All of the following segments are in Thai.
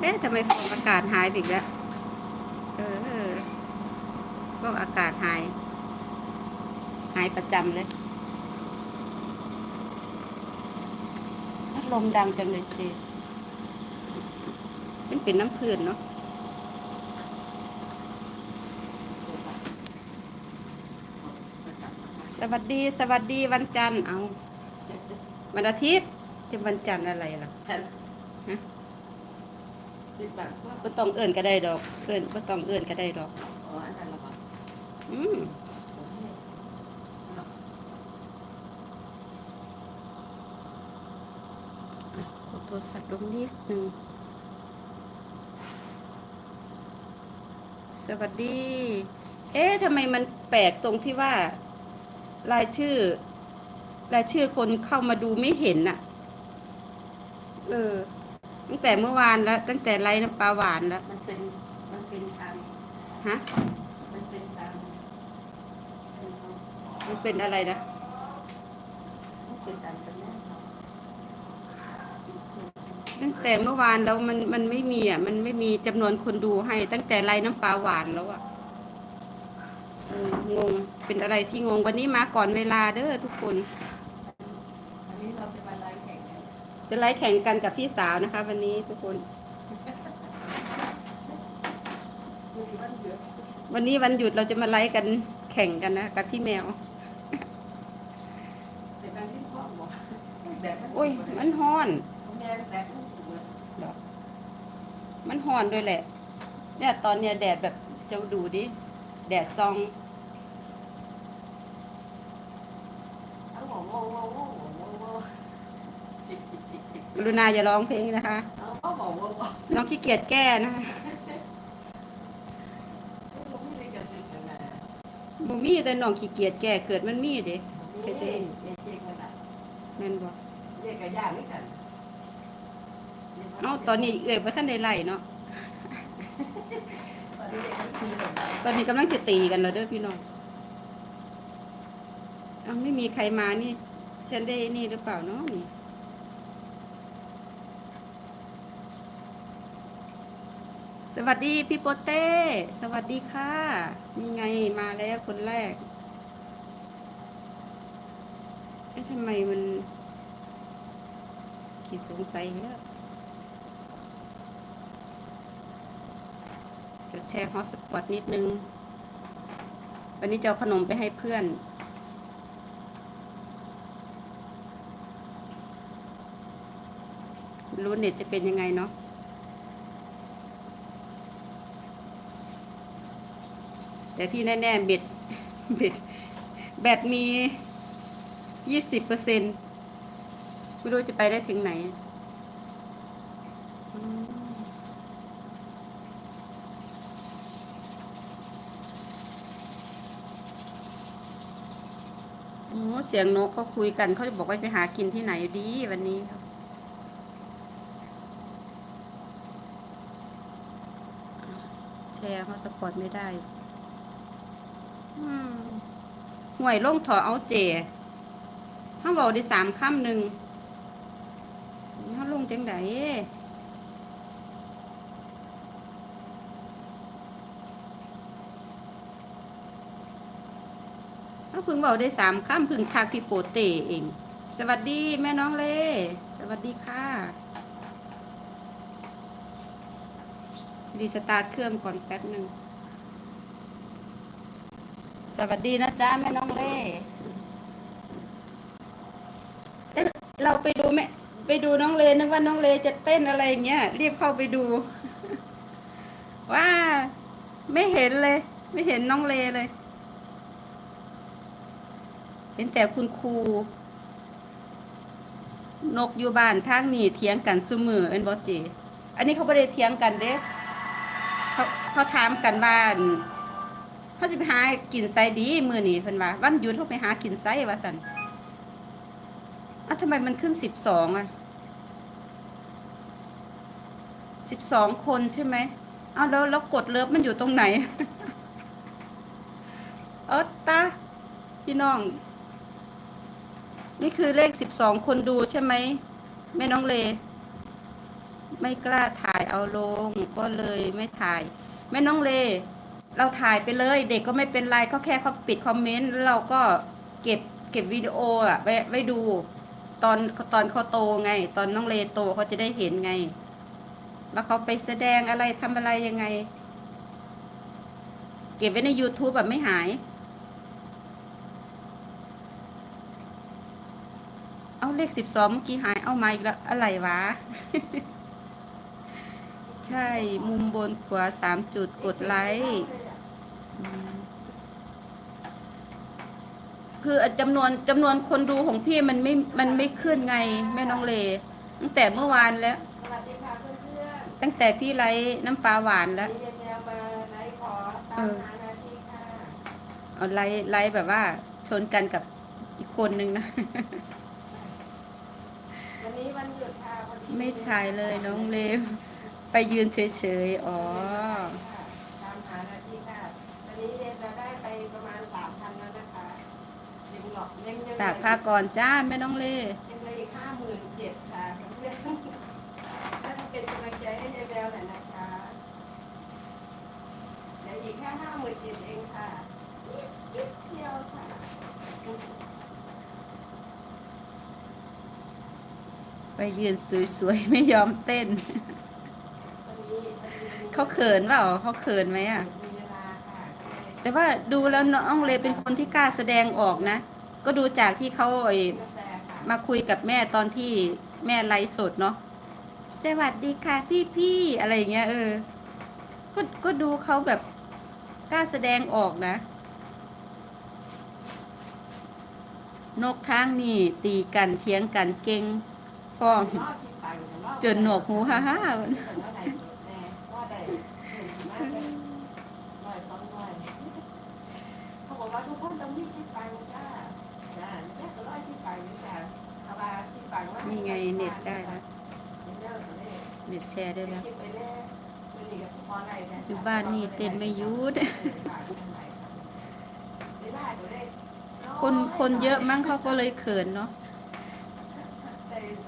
เอ๊ะทำไมฟองอากาศหายไปอีกแล้ว เออฟองอากาศหาย หายประจำเลยพัดลมดังจังเลยเจมันเป็นน้ำพื้นเนาะสวัสดีสวัสดีวันจันทร์เอาวันอาทิตย์จะวันจันทร์อะไรล่ะ ปิดบัตรว่าก็ต้องเอื่นก็ได้ดอก เอื่นก็ต้องเอื่นก็ได้ดอก อ๋ออันนั้นละบ่อืมกดโทรศัพท์ลงนิดนึงสวัสดี เอ๊ะทำไมมันแปลกตรงที่ว่า รายชื่อ รายชื่อคนเข้ามาดูไม่เห็นน่ะ เออ ตั้งแต่เมื่อวานแล้ว ตั้งแต่ไลฟ์น้ำปลาหวานแล้ว มันเป็น มันเป็นทางฮะ มันเป็นทางเป็นทางมันเป็นอะไรนะ มันเป็นทางสัญญาณเนาะตั้งแต่เมื่อวานแล้วมันมันไม่มีอะ มันไม่มีจำนวนคนดูให้ ตั้งแต่ไลฟ์น้ำปลาหวานแล้วอะเอองง เป็นอะไรที่งงวันนี้มาก่อนเวลาเด้อทุกคน อันนี้เราจะมาไล่แข่งกัน จะไลฟ์แข่งกันกับพี่สาวนะคะ วันนี้ทุกคนมีวันเยอะวันนี้วันหยุดเราจะมาไลฟ์กันแข่งกันนะกับพี่แมวแต่การที่พ่อบอกแดดมันโอ้ย มันฮ้อนแดดแดดมันสูงเลยดอกมันฮ้อนด้วยแหละ เนี่ยตอนเนี้ยแดดแบบจะดูดิ แดดซอง เอาโง่โง่โง่โง่โง่โง่ กรุณาอย่าร้องเพลงนะคะ น้องขี้เกียจแก้นะคะเราไม่ได้กระซิบกันนะบ่มีแต่น้องขี้เกียจแก้เกิดมันมีเด้แค่เจ๊เจ๊เนอะแม่นบ่เจ๊กับย่างนี่กันเอ้าตอนนี้เอ่ยบ่ทันได้ไล่เนาะตอนนี้เด็กมันคือเลยตอนนี้กำลังจะตีกันแล้วเด้อพี่น้องเอาไม่มีใครมานี่ฉันได้นี่หรือเปล่าเนาะนี่ สวัสดีพี่โปเต้ สวัสดีค่ะนี่ไงมาแล้วคนแรกเอ๊ะทำไมมันขีดสงสัยอีกแล้วเดี๋ยวแชร์ฮอสปอตนิดนึง วันนี้จะเอาขนมไปให้เพื่อนรู้เน็ตจะเป็นยังไงเนาะ แต่ที่แน่ๆเบ็ดเบ็ดแบตมียี่สิบเปอร์เซ็นไม่รู้จะไปได้ถึงไหน โอ้เสียงนกเขาคุยกัน เขาจะบอกว่าไปหากินที่ไหนดีวันนี้ครับแชร์ฮอตสปอตไม่ได้ ห่วยลงถอเอาเจเขาบอกได้สามคำหนึ่งเขาลงจังไดเขาพิ่งบอกได้สามคำพิ่งทักพี่โปเตเอง สวัสดีแม่น้องเลสวัสดีค่ะ ดีสตาร์ทเครื่องก่อนแป๊บหนึ่ง สวัสดีนะจ๊ะแม่น้องเล่เราไปดูแม่ไปดูน้องเลนึกว่าน้องเลจะเต้นอะไรเงี้ยรีบเข้าไปดู ว่าไม่เห็นเลย ไม่เห็นน้องเลเลย เห็นแต่คุณครู นกอยู่บ้านทางนี่เถียงกันซุมือเอ็นบอจีอันนี้เขาไม่ได้เถียงกันเด้เขาเขาถามกันว่าน เขาจะไปหากินไซดีมือนี่เพิ่นว่าวันหยุดเขาไปหากินไซว่าสันอะทำไมมันขึ้นสิบสองอะสิบสองคนใช่ไหมอ้าวแล้วแล้วกดเลิฟมันอยู่ตรงไหน เออตาพี่น้อง นี่คือเลขสิบสองคนดูใช่ไหมแม่น้องเล ไม่กล้าถ่ายเอาลงก็เลยไม่ถ่าย แม่น้องเล เราถ่ายไปเลยเด็กก็ไม่เป็นไรก็แค่เขาปิดคอมเมนต์แล้วเราก็เก็บเก็บวิดีโออะไว้ไว้ดู ตอนตอนเขาโตไง ตอนน้องเลโตเขาจะได้เห็นไงแล้วเขาไปแสดงอะไรทำอะไรยังไง เก็บไว้ใน YouTube แบบไม่หาย เอาเลขสิบสองเมื่อกี้หายเอามาอีกแล้วอะไรวะใช่ มุมบนขวาสามจุดกดไลค์ คือจำนวนจำนวนคนดูของพี่มันไม่มันไม่ขึ้นไงแม่น้องเล ตั้งแต่เมื่อวานแล้ว สวัสดีค่ะเพื่อนตั้งแต่พี่ไลฟ์น้ำปลาหวานๆแล้ว มีแนวมาไลฟ์ขอตามหานาทีค่ะเอาไลฟ์ไลฟ์แบบว่า ชนกันกับอีกคนนึงนะ วันนี้วันหยุดค่ะพอดีไม่ถ่ายเลยน้องเลมไปยืนเฉยๆ อ๋อตา ตากผ้าก่อนจ้าแม่น้องเลยังเหลยอีกห้าหมื่นเจ็ดค่ะเพื่อนๆถ้าเป็นกำลังใจให้ยายแววหน่อยนะคะเดี๋ยวอีกแค่ห้าหมื่นเจ็ดเองค่ะนิดนิดเดียวค่ะไปยืนสวยๆ ไม่ยอมเต้นวันนี้วันนี้เขาเขินเปล่าเขาเขินไหมอะมีเวลาค่ะก็เลยแต่ว่าดูแล้วน้องเลเป็นคนที่กล้าแสดงออกนะ ก็ดูจากที่เขาไอ้กาแฟค่ะมาคุยกับแม่ตอนที่แม่ไลฟ์สดเนาะสวัสดีค่ะพี่พี่อะไรอย่างเงี้ยเออ ก็ก็ดูเขาแบบกล้าแสดงออกนะ นกทางนี่ตีกันเถียงกันเก่งพ้องจนหนวกหูฮ่าฮ่าบอกว่าทุกคนต้องมีที่ปังจ้าจ้าเนี่ยก็ร้อยที่ปังนี่จ้าเอามาที่ปังว่า นี่ไงเน็ตได้แล้วเน็ตแชร์ได้แล้ว อยู่บ้านนี่เต้นไม่ยุด คนคนเยอะมั้งเขาก็เลยเขินเนาะ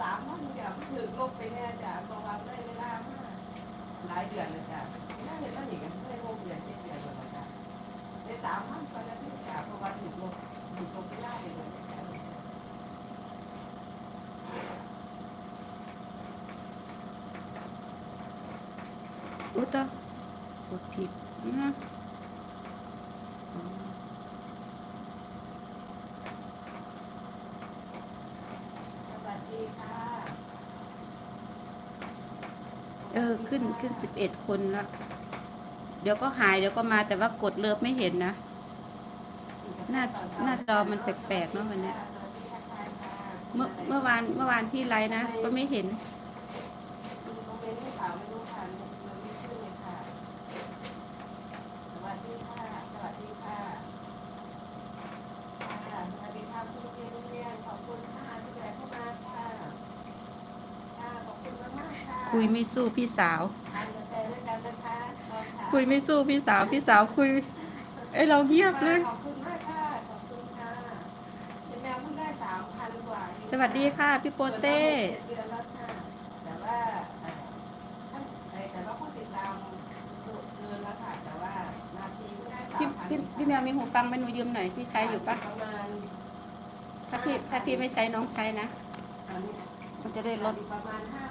สามวันเดี๋ยวถึงลบไปแน่จ้ะเพระว่าได้เวลามากหลายเดือนเลยจ้ะไม่ได้เห็นว่าหนีกันได้หกเดือนเจ็ดเดือนเลยจ้ะในสามวันก็ได้ที่จ้ะเพระว่าถึงลบถึงลบไม่ได้เลย อุยตะกดผิดอื้ออ๋อสวัสดีค่ะเออ ขึ้นขึ้นสิบเอ็ดคนละ เดี๋ยวก็หายเดี๋ยวก็มาแต่ว่ากดเลิฟไม่เห็นนะ หน้าหน้าจอมันแปลกๆเนาะวันเนี้ยเมื่อเมื่อวานเมื่อวานพี่ไลฟ์นะ ก็ไม่เห็น มีคอมเมนต์ให้สาวไม่รู้ค่ะมันไม่ขึ้นเลยค่ะ สวัสดีค่ะ สวัสดีค่ะค่ะสวัสดีค่ะคุณเรียนเรียนขอบคุณค่ะที่แวะเข้ามาค่ะค่ะขอบคุณมากมากๆ ค่ะคุยไม่สู้พี่สาวทานกาแฟด้วยกันนะคะขอบณคุยไม่สู้พี่สาวพี่สาวคุยไอยเราเงียบเลย ขอบคุณมากค่ะขอบคุณค่ะเห็นแมวเพิ่งได้สามพันกว่าเองสวัสดีค่ะ พี่โปเต้เดือนแล้วค่ะแต่ว่าเอ่อท่านเอ่อแต่ว่าผู้ติดตามเกินแล้วค่ะแต่ว่านาทีเพิ่งได้สาพี่มพันพี่พี่แมวมีหูฟังไหมหนูยืมหน่อยพี่ใช้อยู่ปะประมาณถ้าพี่ถ้าพี่ไม่ใช้น้องใช้นะอันนี้มันจะได้ลดประมาณห้าพันกว่าค่ะ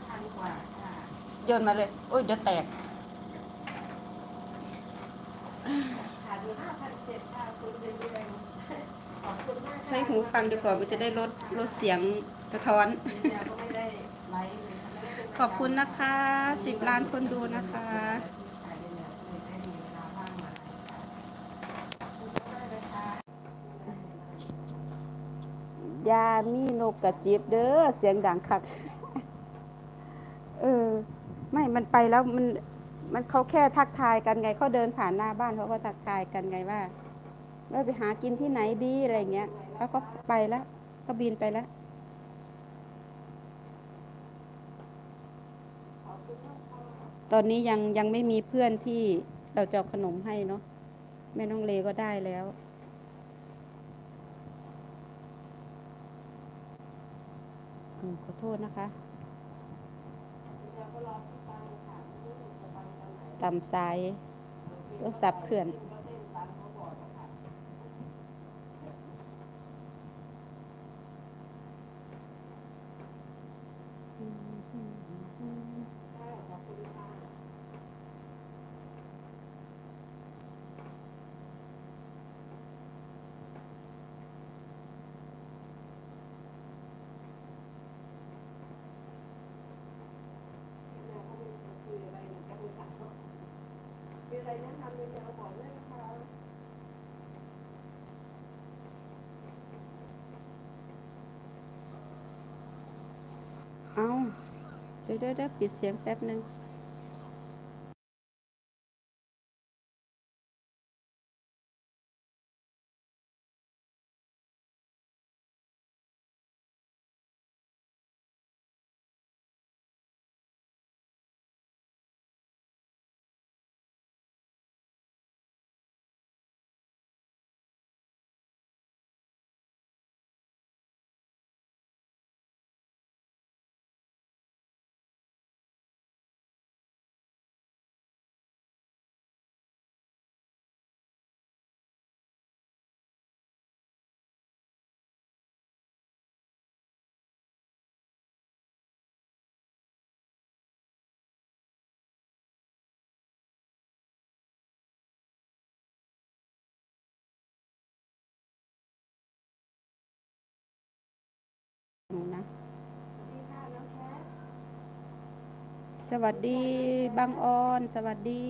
โยนมาเลย โอ้ยเดี๋ยวแตกขาดอยู่ห้าพันเจ็ดค่ะคุณเดือนเดือนขอบคุณมากค่ะใช้หูฟังดีกว่ามันจะได้ลดลดเสียงสะท้อน เดือนก็ไม่ได้ไลฟ์เลยค่ะไม่ได้เป็นขอบคุณนะคะสิบล้านคนดูนะคะยามีนกกระจิบเด้อเสียงดังคักเออไม่มันไปแล้วมันมันเขาแค่ทักทายกันไงเขาเดินผ่านหน้าบ้านเขาก็ทักทายกันไงว่าเราไปหากินที่ไหนดีอะไรเงี้ย แล้วก็ไปแล้วก็บินไปแล้วตอนนี้ยังยังไม่มีเพื่อนที่เราจะเอาขนมให้เนาะแม่น้องเลก็ได้แล้วอืมขอโทษนะคะ ตำทรายตัวสับเขื่อน เอาเดี๋ยวเดี๋ยวปิดเสียงแป๊บหนึ่ง หนูนะ สวัสดีบางออน สวัสดี